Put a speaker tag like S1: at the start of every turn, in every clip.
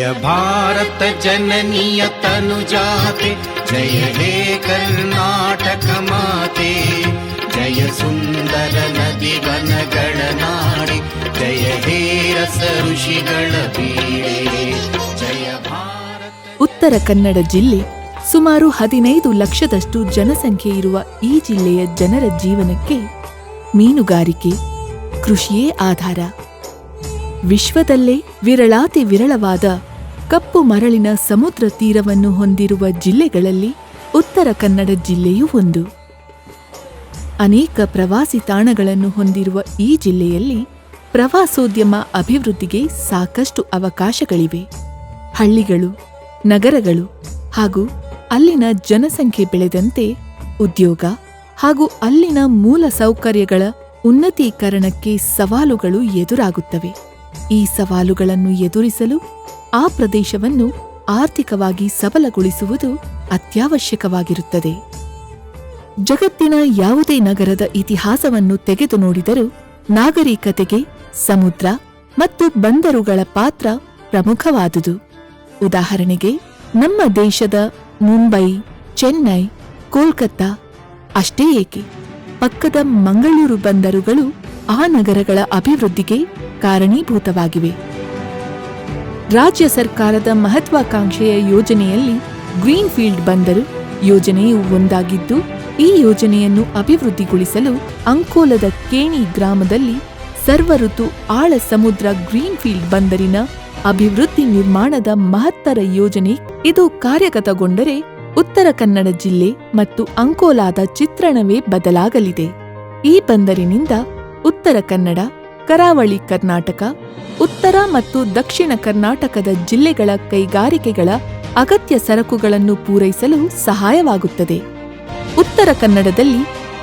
S1: ಜಯ ಭಾರತ ಜನನಿಯ ತನು ಜಾತೆ ಜಯ ಹೇ ಕರ್ನಾಟಕ ಮಾತೆ, ಜಯ ಸುಂದರ ನದಿ ವನಗಳ ನಾಡಿ, ಜಯ ಹೇ ರಸ ಋಷಿಗಳ ಜಯ ಭಾರತ
S2: ಉತ್ತರ ಕನ್ನಡ ಜಿಲ್ಲೆ ಸುಮಾರು ಹದಿನೈದು ಲಕ್ಷದಷ್ಟು ಜನಸಂಖ್ಯೆ ಇರುವ ಈ ಜಿಲ್ಲೆಯ ಜನರ ಜೀವನಕ್ಕೆ ಮೀನುಗಾರಿಕೆ, ಕೃಷಿಯೇ ಆಧಾರ. ವಿಶ್ವದಲ್ಲೇ ವಿರಳಾತಿ ವಿರಳವಾದ ಕಪ್ಪು ಮರಳಿನ ಸಮುದ್ರ ತೀರವನ್ನು ಹೊಂದಿರುವ ಜಿಲ್ಲೆಗಳಲ್ಲಿ ಉತ್ತರ ಕನ್ನಡ ಜಿಲ್ಲೆಯೂ ಒಂದು. ಅನೇಕ ಪ್ರವಾಸಿ ತಾಣಗಳನ್ನು ಹೊಂದಿರುವ ಈ ಜಿಲ್ಲೆಯಲ್ಲಿ ಪ್ರವಾಸೋದ್ಯಮ ಅಭಿವೃದ್ಧಿಗೆ ಸಾಕಷ್ಟು ಅವಕಾಶಗಳಿವೆ. ಹಳ್ಳಿಗಳು, ನಗರಗಳು ಹಾಗೂ ಅಲ್ಲಿನ ಜನಸಂಖ್ಯೆ ಬೆಳೆದಂತೆ ಉದ್ಯೋಗ ಹಾಗೂ ಅಲ್ಲಿನ ಮೂಲ ಸೌಕರ್ಯಗಳ ಉನ್ನತೀಕರಣಕ್ಕೆ ಸವಾಲುಗಳು ಎದುರಾಗುತ್ತವೆ. ಈ ಸವಾಲುಗಳನ್ನು ಎದುರಿಸಲು ಆ ಪ್ರದೇಶವನ್ನು ಆರ್ಥಿಕವಾಗಿ ಸಬಲಗೊಳಿಸುವುದು ಅತ್ಯವಶ್ಯಕವಾಗಿರುತ್ತದೆ. ಜಗತ್ತಿನ ಯಾವುದೇ ನಗರದ ಇತಿಹಾಸವನ್ನು ತೆಗೆದು ನೋಡಿದರೂ ನಾಗರಿಕತೆಗೆ ಸಮುದ್ರ ಮತ್ತು ಬಂದರುಗಳ ಪಾತ್ರ ಪ್ರಮುಖವಾದುದು. ಉದಾಹರಣೆಗೆ ನಮ್ಮ ದೇಶದ ಮುಂಬೈ, ಚೆನ್ನೈ, ಕೋಲ್ಕತ್ತಾ ಅಷ್ಟೇ ಏಕೆ? ಪಕ್ಕದ ಮಂಗಳೂರು ಬಂದರುಗಳು ಆ ನಗರಗಳ ಅಭಿವೃದ್ಧಿಗೆ ಕಾರಣೀಭೂತವಾಗಿವೆ. ರಾಜ್ಯ ಸರ್ಕಾರದ ಮಹತ್ವಾಕಾಂಕ್ಷೆಯ ಯೋಜನೆಯಲ್ಲಿ ಗ್ರೀನ್ಫೀಲ್ಡ್ ಬಂದರು. ಯೋಜನೆಯು ಒಂದಾಗಿದ್ದು, ಈ ಯೋಜನೆಯನ್ನು ಅಭಿವೃದ್ಧಿಗೊಳಿಸಲು ಅಂಕೋಲದ ಕೇಣಿ ಗ್ರಾಮದಲ್ಲಿ ಸರ್ವಋತು ಆಳ ಸಮುದ್ರ ಗ್ರೀನ್ಫೀಲ್ಡ್ ಬಂದರಿನ ಅಭಿವೃದ್ಧಿ ನಿರ್ಮಾಣದ ಮಹತ್ತರ ಯೋಜನೆ ಇದು ಕಾರ್ಯಗತಗೊಂಡರೆ ಉತ್ತರ ಕನ್ನಡ ಜಿಲ್ಲೆ ಮತ್ತು ಅಂಕೋಲಾದ ಚಿತ್ರಣವೇ ಬದಲಾಗಲಿದೆ. ಈ ಬಂದರಿನಿಂದ ಉತ್ತರ ಕನ್ನಡ ಕರಾವಳಿ ಕರ್ನಾಟಕ, ಉತ್ತರ ಮತ್ತು ದಕ್ಷಿಣ ಕರ್ನಾಟಕದ ಜಿಲ್ಲೆಗಳ ಕೈಗಾರಿಕೆಗಳ ಅಗತ್ಯ ಸರಕುಗಳನ್ನು ಪೂರೈಸಲು ಸಹಾಯವಾಗುತ್ತದೆ. ಉತ್ತರ ಕನ್ನಡದಲ್ಲಿ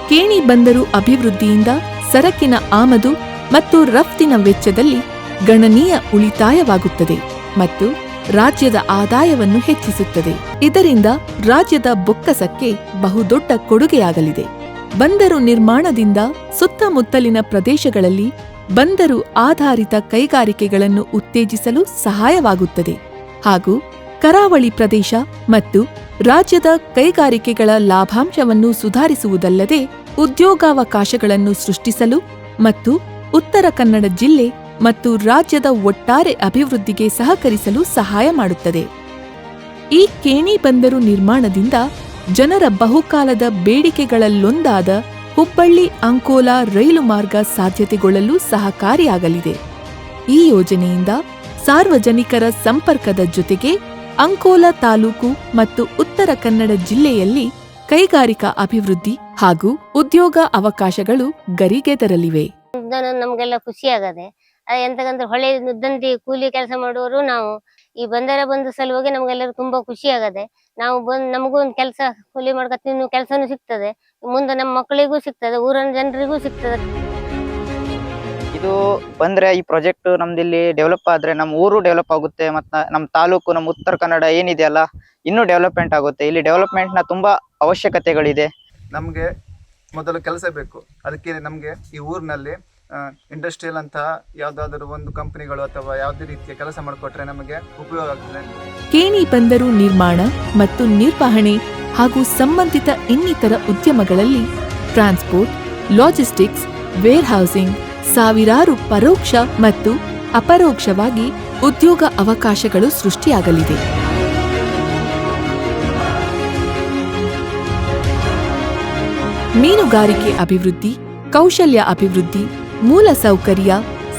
S2: ಕೇಣಿ ಬಂದರು ಅಭಿವೃದ್ಧಿಯಿಂದ ಸರಕಿನ ಆಮದು ಮತ್ತು ರಫ್ತಿನ ವೆಚ್ಚದಲ್ಲಿ ಗಣನೀಯ ಉಳಿತಾಯವಾಗುತ್ತದೆ ಮತ್ತು ರಾಜ್ಯದ ಆದಾಯವನ್ನು ಹೆಚ್ಚಿಸುತ್ತದೆ. ಇದರಿಂದ ರಾಜ್ಯದ ಬೊಕ್ಕಸಕ್ಕೆ ಬಹುದೊಡ್ಡ ಕೊಡುಗೆಯಾಗಲಿದೆ. ಬಂದರು ನಿರ್ಮಾಣದಿಂದ ಸುತ್ತಮುತ್ತಲಿನ ಪ್ರದೇಶಗಳಲ್ಲಿ ಬಂದರು ಆಧಾರಿತ ಕೈಗಾರಿಕೆಗಳನ್ನು ಉತ್ತೇಜಿಸಲು ಸಹಾಯವಾಗುತ್ತದೆ. ಹಾಗೂ ಕರಾವಳಿ ಪ್ರದೇಶ ಮತ್ತು ರಾಜ್ಯದ ಕೈಗಾರಿಕೆಗಳ ಲಾಭಾಂಶವನ್ನು ಸುಧಾರಿಸುವುದಲ್ಲದೆ ಉದ್ಯೋಗಾವಕಾಶಗಳನ್ನು ಸೃಷ್ಟಿಸಲು ಮತ್ತು ಉತ್ತರ ಕನ್ನಡ ಜಿಲ್ಲೆ ಮತ್ತು ರಾಜ್ಯದ ಒಟ್ಟಾರೆ ಅಭಿವೃದ್ಧಿಗೆ ಸಹಕರಿಸಲು ಸಹಾಯ ಮಾಡುತ್ತದೆ. ಈ ಕೇಣಿ ಬಂದರು ನಿರ್ಮಾಣದಿಂದ ಜನರ ಬಹುಕಾಲದ ಬೇಡಿಕೆಗಳಲ್ಲೊಂದಾದ ಹುಬ್ಬಳ್ಳಿ ಅಂಕೋಲಾ ರೈಲು ಮಾರ್ಗ ಸಾಧ್ಯತೆಗೊಳ್ಳಲು ಸಹಕಾರಿಯಾಗಲಿದೆ. ಈ ಯೋಜನೆಯಿಂದ ಸಾರ್ವಜನಿಕರ ಸಂಪರ್ಕದ ಜೊತೆಗೆ ಅಂಕೋಲಾ ತಾಲೂಕು ಮತ್ತು ಉತ್ತರ ಕನ್ನಡ ಜಿಲ್ಲೆಯಲ್ಲಿ ಕೈಗಾರಿಕಾ ಅಭಿವೃದ್ಧಿ ಹಾಗೂ ಉದ್ಯೋಗ ಅವಕಾಶಗಳು ಗರಿಗೆದರಲಿವೆ
S3: ನಮಗೆಲ್ಲ ಖುಷಿಯಾಗದೆ ಖುಷಿ ಆಗದೆ ಅದ್ ಎಂತಕಂದ್ರೆ ಹೊಳೆ ನುದ್ದಂತಿ ಕೂಲಿ ಕೆಲಸ ಮಾಡುವವರು ನಾವು. ಈ ಬಂದರ ಬಂದ ಸಲುವಾಗಿ ನಮ್ಗೆಲ್ಲರೂ ತುಂಬಾ ಖುಷಿಯಾಗದೆ ನಾವು ಬಂದ್ ನಮಗೂ ಒಂದು ಕೆಲಸ ಕೂಲಿ ಮಾಡ್ಕೊತೀವಿ ಕೆಲಸನೂ ಸಿಗ್ತದೆ. ಮುಂದೆ ನಮ್ಮ ಮಕ್ಕಳಿಗೂ ಸಿಗ್ತದೆ ಊರಿನ ಜನರಿಗೂ ಸಿಗ್ತದೆ.
S4: ಇದು ಬಂದ್ರೆ ಈ ಪ್ರಾಜೆಕ್ಟ್ ನಮ್ದು ಇಲ್ಲಿ ಡೆವಲಪ್ ಆದ್ರೆ ನಮ್ಮ ಊರು ಡೆವಲಪ್ ಆಗುತ್ತೆ ಮತ್ತ ನಮ್ಮ ತಾಲೂಕು ನಮ್ಮ ಉತ್ತರ ಕನ್ನಡ ಏನಿದೆಯಲ್ಲ ಇನ್ನೂ ಡೆವಲಪ್ಮೆಂಟ್ ಆಗುತ್ತೆ. ಇಲ್ಲಿ ಡೆವಲಪ್ಮೆಂಟ್ನ ತುಂಬಾ ಅವಶ್ಯಕತೆಗಳಿದೆ.
S5: ನಮಗೆ ಮೊದಲು ಕೆಲಸ ಬೇಕು. ಅದಕ್ಕೆ ನಮಗೆ ಈ ಊರಿನಲ್ಲಿ ಇಂಡಸ್ಟ್ರಿಯಲ್ ಅಂತಹ ಯಾವುದಾದರೂ ಒಂದು ಕಂಪನಿಗಳು ಅಥವಾ ಯಾವುದೇ ರೀತಿಯ ಕೆಲಸ ಮಾಡಿಕೊಟ್ರೆ ನಮಗೆ ಉಪಯೋಗ ಆಗ್ತದೆ.
S2: ಕೇಣಿ ಬಂದರು ನಿರ್ಮಾಣ ಮತ್ತು ನಿರ್ವಹಣೆ ಹಾಗೂ ಸಂಬಂಧಿತ ಇನ್ನಿತರ ಉದ್ಯಮಗಳಲ್ಲಿ ಟ್ರಾನ್ಸ್ಪೋರ್ಟ್, ಲಾಜಿಸ್ಟಿಕ್ಸ್, ವೇರ್ಹೌಸಿಂಗ್ ಸಾವಿರಾರು ಪರೋಕ್ಷ ಮತ್ತು ಅಪರೋಕ್ಷವಾಗಿ ಉದ್ಯೋಗ ಅವಕಾಶಗಳು ಸೃಷ್ಟಿಯಾಗಲಿದೆ. ಮೀನುಗಾರಿಕೆ ಅಭಿವೃದ್ಧಿ, ಕೌಶಲ್ಯ ಅಭಿವೃದ್ಧಿ ಮೂಲಸೌಕರ್ಯ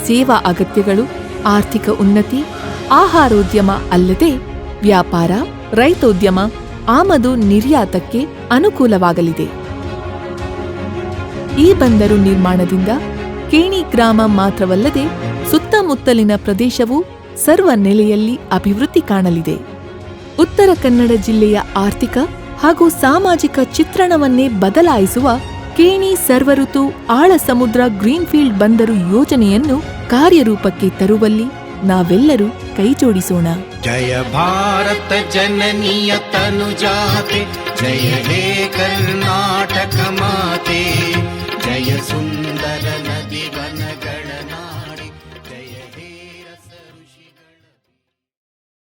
S2: ಸೇವಾ ಅಗತ್ಯಗಳು, ಆರ್ಥಿಕ ಉನ್ನತಿ, ಆಹಾರೋದ್ಯಮ ಅಲ್ಲದೆ ವ್ಯಾಪಾರ, ರೈತೋದ್ಯಮ ಆಮದು ನಿರ್ಯಾತಕ್ಕೆ ಅನುಕೂಲವಾಗಲಿದೆ. ಈ ಬಂದರು ನಿರ್ಮಾಣದಿಂದ ಕೇಣಿ ಗ್ರಾಮ ಮಾತ್ರವಲ್ಲದೆ ಸುತ್ತಮುತ್ತಲಿನ ಪ್ರದೇಶವು ಸರ್ವ ನೆಲೆಯಲ್ಲಿ ಅಭಿವೃದ್ಧಿ ಕಾಣಲಿದೆ. ಉತ್ತರ ಕನ್ನಡ ಜಿಲ್ಲೆಯ ಆರ್ಥಿಕ ಹಾಗೂ ಸಾಮಾಜಿಕ ಚಿತ್ರಣವನ್ನೇ ಬದಲಾಯಿಸುವ ಕೇಣಿ ಸರ್ವಋತು ಆಳ ಸಮುದ್ರ ಗ್ರೀನ್ಫೀಲ್ಡ್ ಬಂದರು ಯೋಜನೆಯನ್ನು ಕಾರ್ಯರೂಪಕ್ಕೆ ತರುವಲ್ಲಿ ನಾವೆಲ್ಲರೂ ಕೈಜೋಡಿಸೋಣ.
S1: जय भारत जननीय तनुजाते। जय हे कर्नाटक